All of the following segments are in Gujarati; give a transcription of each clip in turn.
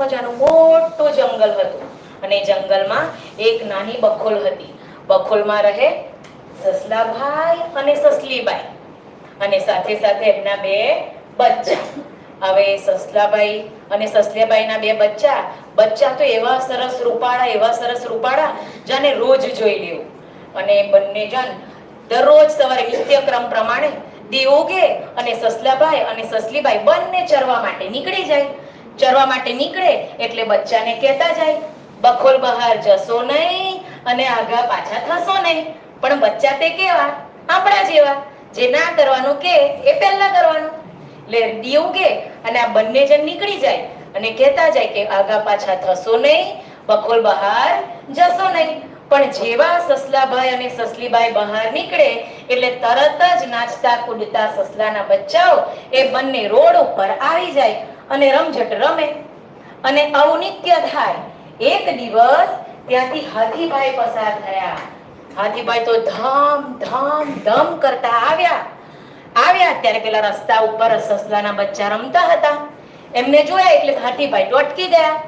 મજાનું મોટો જંગલ હતું. અને જંગલમાં એક નાની બખોલ હતી. બખોલમાં રહે સસલાભાઈ અને સસલીબાઈ. અને સાથે સાથે એમના બે બચ્ચા. હવે સસલાભાઈ અને સસલીબાઈના બે બચ્ચા. બચ્ચા તો એવા સરસ રૂપાળા, એવા સરસ રૂપાળા જાને રોજ જોઈ લેવું. અને બંને જણ દરરોજ સવારે નિત્યક્રમ પ્રમાણે દી ઉગે અને સસલાભાઈ અને સસલીબાઈ બંને ચરવા માટે નીકળી જાય. ચરવા માટે નીકળે એટલે બચ્ચાને કહેતા જાય, બખોલ બહાર જશો નહીં અને આગા પાછા થશો નહીં. પણ બચ્ચા તે કેવા? આપણા જેવા. જે ના કરવાનું કે, એ પહેલા કરવાનું. એટલે દીવ કે અને આ બંને જણ નીકળી જાય અને કહેતા જાય કે, આગા પાછા થશો નહીં, બખોલ બહાર જશો નહીં. પણ જેવા સસલાભાઈ અને સસલીબાઈ બહાર નીકળે એટલે તરત જ નાચતા કૂદતા સસલાના બચ્ચાઓ એ બંને રોડ ઉપર આવી જાય. અને રમઝટ રમે. અને આવું નિત્ય થાય. એક દિવસ ત્યાંથી હાથીભાઈ પસાર થયા. હાથીભાઈ તો ધમ ધમ ધમ કરતા આવ્યા. આવ્યા ત્યારે પેલા રસ્તા ઉપર સસલાના બચ્ચા રમતા હતા. એમને જોયા એટલે હાથીભાઈ તો અટકી ગયા.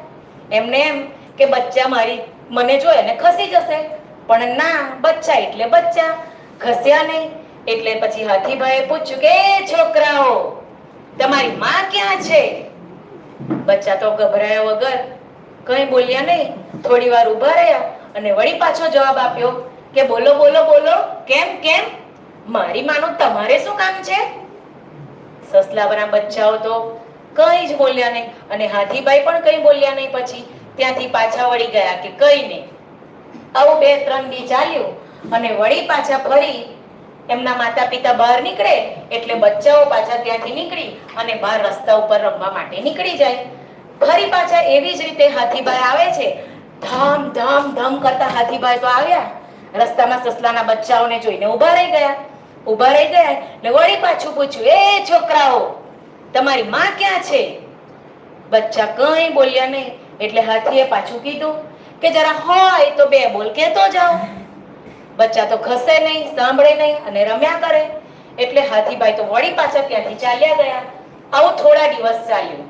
એમને એમ કે, બચ્ચા મારી મને જોયા ને ખસી જશે. પણ ના, બચ્ચા એટલે બચ્ચા. ખસ્યા નહીં. એટલે પછી હાથીભાઈએ પૂછ્યું કે છોકરાઓ, તમારી માં ક્યાં છે? બચ્ચા તો ગભરાયા વગર કંઈ બોલ્યા નહીં. થોડી વાર ઊભા રહ્યા અને વળી પાછો જવાબ આપ્યો કે બોલો બોલો બોલો, કેમ કેમ? મારી માનું તમારે શું કામ છે? સસલાના બચ્ચાઓ તો કંઈ જ બોલ્યા નહીં અને હાથીભાઈ પણ કંઈ બોલ્યા નહીં પછી ત્યાંથી પાછા વળી ગયા કે કંઈ નહીં. આવું બે, ત્રણ દી ચાલ્યું અને વળી પાછા ફરી એમના માતા પિતા બહાર નીકળે એટલે બચ્ચાઓ પાછા ત્યાંથી નીકળી અને બહાર રસ્તા ઉપર રમવા માટે નીકળી જાય. ફરી પાછા એવી જ રીતે હાથીભાઈ આવે છે. ધામ ધામ, ધમ કરતા હાથીભાઈ તો આવ્યા. રસ્તામાં સસલાના બચ્ચાઓને જોઈને ઊભા રહી ગયા. ઊભા રહી ગયા એટલે વળી પાછું પૂછ્યું, એ છોકરાઓ, તમારી માં ક્યાં છે? બચ્ચા કંઈ બોલ્યા નહીં એટલે હાથીએ પાછું કીધું કે, જરા હોય તો બે બોલ, કહેતો જાઓ. બચ્ચા તો ખસે નહીં, સાંભળે નહીં અને રમ્યા કરે. એટલે હાથીભાઈ તો વળી પાછા ત્યાંથી ચાલ્યા ગયા. આવું થોડા દિવસ ચાલ્યું.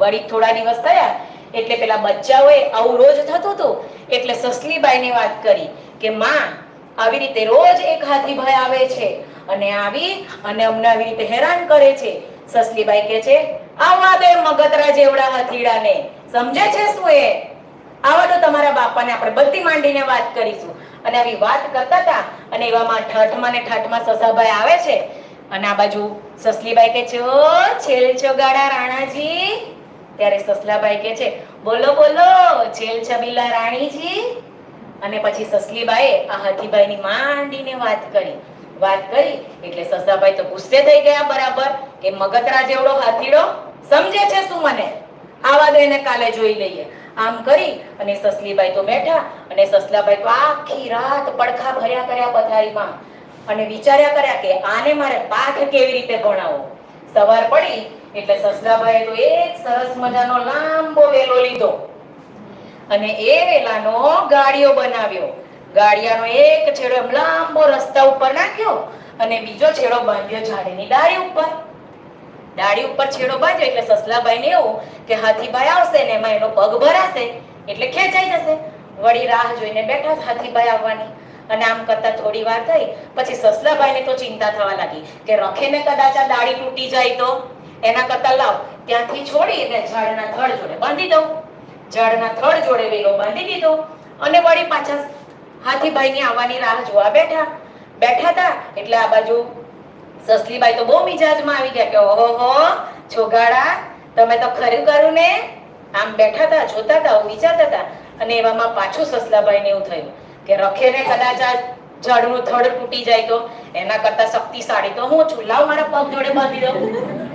વળી થોડા દિવસ થયા, એટલે પેલા બચ્ચાઓએ આવું રોજ થતું હતું. એટલે સસલીબાઈને વાત કરી કે, માં, આવી રીતે રોજ એક હાથીભાઈ આવે છે અને આવી અને અમને આવી રીતે હેરાન કરે છે. સસલીબાઈ કે છે, આવા દે મગતરા જેવડા હાથીડાને. સમજે છે શું એ? આવા તો તમારા બાપાને આપણે બધી માંડીને વાત કરીશું. અને આવી વાત કરતા હતા અને એવામાં ઠાઠમાં ને ઠાઠમાં સસાભાઈ આવે છે. અને આ બાજુ સસલીબાઈ કે છો છેલ ચોગાડા રાણાજી. ત્યારે સસલાભાઈ કે છે, બોલો બોલો છેલ છબીલા રાણીજી. અને પછી સસલીબાઈએ આ હાથીભાઈની માંડીને વાત કરી. વાત કરી, એટલે સસાભાઈ તો ગુસ્સે થઈ ગયા બરાબર કે મગતરા જેવડો હાથીડો સમજે છે શું મને? આવા દે ને કાલે જોઈ લઈએ. આમ કરી અને સસલીબાઈ તો બેઠા અને સસલાબાઈ તો આખી રાત પડખા ભર્યા કર્યા પથારીમાં. અને વિચાર્યા કર્યા કે આને મારે પાઠ કેવી રીતે ભણાવો? સવાર પડી એટલે સસલાબાઈએ તો એક સરસ મજાનો લાંબો વેલો લીધો. અને એ વેલાનો ગાડીઓ બનાવ્યો. ગાડિયાનો એક છેડો એમ લાંબો રસ્તા ઉપર નાખ્યો અને બીજો છેડો બાંધ્યો ઝાડની ડાળી ઉપર. ડાળી ઉપર છેડો બાંધ્યો એટલે સસલાબાઈને એવું કે હાથીભાઈ આવશે ને એમાં એનો પગ ભરાશે, એટલે ખેંચાઈ જશે. વળી રાહ જોઈને બેઠા હાથીભાઈ આવવાની. અને આમ કરતા થોડી વાર થઈ, પછી સસલાભાઈને તો ચિંતા થવા લાગી કે રખેને કદાચ આ ડાળી તૂટી જાય તો? એના કરતા લાવ, ત્યાંથી છોડી અને ઝાડના થડ જોડે બાંધી દઉં. ઝાડના થડ જોડે વેલો બાંધી દીધો. અને વળી પાછા હાથીભાઈની આવવાની રાહ જોવા બેઠા. બેઠા હતા, એટલે આ બાજુ સસલીબાઈ તો બહુ મિજાજમાં આવી ગયા કે, ઓહો છોગાડા તમે તો ખરું કરું ને? આમ બેઠા હતા, જોતા હતા વિચારતા હતા. અને એવામાં પાછું સસલાભાઈને એવું થયું કે રખેને કદાચ આ જળનું થડ તૂટી જાય તો? એના કરતા શક્તિશાળી તો હું છું. લાવ મારા પગ જોડે બાંધી દઉં.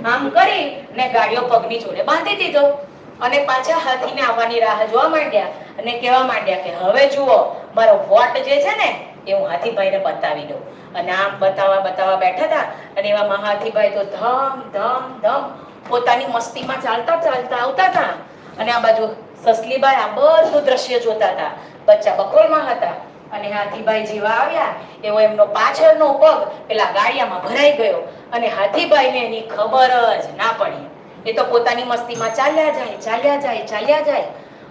આમ કરી ને ગાડીઓ પગની જોડે બાંધી દીધો. અને પાછા હાથીને આવવાની રાહ જોવા માંડ્યા અને કહેવા માંડ્યા કે, હવે જુઓ, મારો વોટ જે છે ને, એ હું હાથીભાઈને બતાવી દઉં. અને આમ બતાવવા બતાવવા બેઠા હતા. અને એવામાં હાથીભાઈ તો ધમ ધમ ધમ પોતાની મસ્તીમાં ચાલતા ચાલતા આવતા હતા. અને આ બાજુ સસલીબાઈ આ બધું દ્રશ્ય જોતા હતા. બચ્ચા બકોલમાં હતા. અને હાથીભાઈ જેવા આવ્યા, એવો એમનો પાછળનો પગ પેલા ગાડિયામાં ભરાઈ ગયો. અને હાથીભાઈને એની ખબર જ ના પડી. એ તો પોતાની મસ્તીમાં ચાલ્યા જાય ચાલ્યા જાય ચાલ્યા જાય.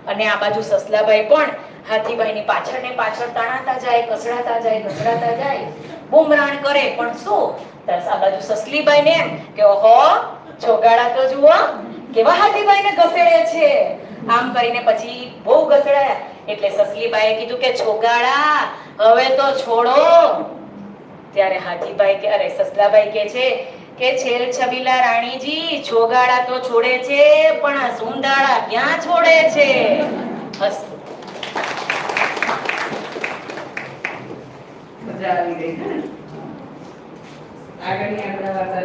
અને આ બાજુ સસલાભાઈ પણ હાથીભાઈની પાછળ ને પાછળ તાણાતા જાય, કસડાતા જાય કસડાતા જાય. બુમરાણ કરે, પણ શું? તરસ આ બાજુ સસલીબાઈને એમ કે, ઓહો છોગાડા તો જુઓ કેવા હાથીભાઈને ઘસેડે છે. આમ કરીને પછી બહુ ઘસડાયા. એટલે સસલીબાઈએ કીધું કે છોગાડા હવે તો છોડો. ત્યારે હાથીભાઈ કે, અરે સસલાભાઈ કે છે કે, છેલ છબીલા રાણીજી છોગાડા તો છોડે છે, પણ આ સુંદાળા ક્યાં છોડે છે? હસતું મજા આવી ગઈ? આગળની આપણે વાર્તા